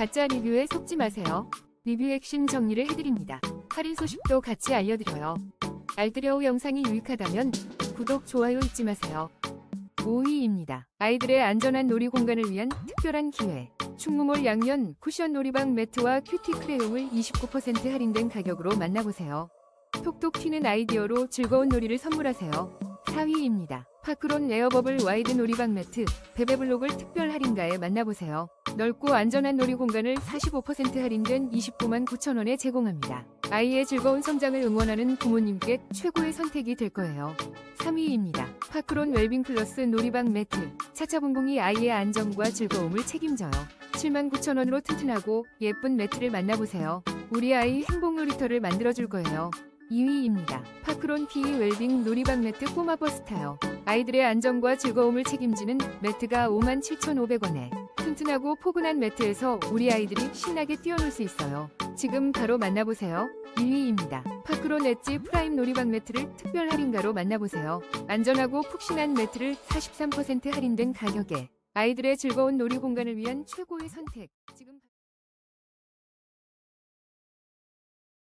가짜 리뷰에 속지 마세요. 리뷰 핵심 정리를 해드립니다. 할인 소식도 같이 알려드려요. 알뜰여우 영상이 유익하다면 구독, 좋아요 잊지 마세요. 5위입니다. 아이들의 안전한 놀이 공간을 위한 특별한 기회. 충무몰 양면 쿠션 놀이방 매트와 큐티 크레용을 29% 할인된 가격으로 만나보세요. 톡톡 튀는 아이디어로 즐거운 놀이를 선물하세요. 4위입니다. 파크론 에어버블 와이드 놀이방 매트, 베베블록을 특별 할인가에 만나보세요. 넓고 안전한 놀이 공간을 45% 할인된 29만 9천원에 제공합니다. 아이의 즐거운 성장을 응원하는 부모님께 최고의 선택이 될 거예요. 3위입니다. 파크론 웰빙 플러스 놀이방 매트, 차차봉봉이 아이의 안전과 즐거움을 책임져요. 7만 9천원으로 튼튼하고 예쁜 매트를 만나보세요. 우리 아이 행복 놀이터를 만들어줄 거예요. 2위입니다. 파크론 PE 웰빙 놀이방 매트 꼬마 버스 타요. 아이들의 안전과 즐거움을 책임지는 매트가 57,500원에 튼튼하고 포근한 매트에서 우리 아이들이 신나게 뛰어놀 수 있어요. 지금 바로 만나보세요. 1위입니다. 파크론 엣지 프라임 놀이방 매트를 특별 할인가로 만나보세요. 안전하고 푹신한 매트를 43% 할인된 가격에 아이들의 즐거운 놀이 공간을 위한 최고의 선택. 지금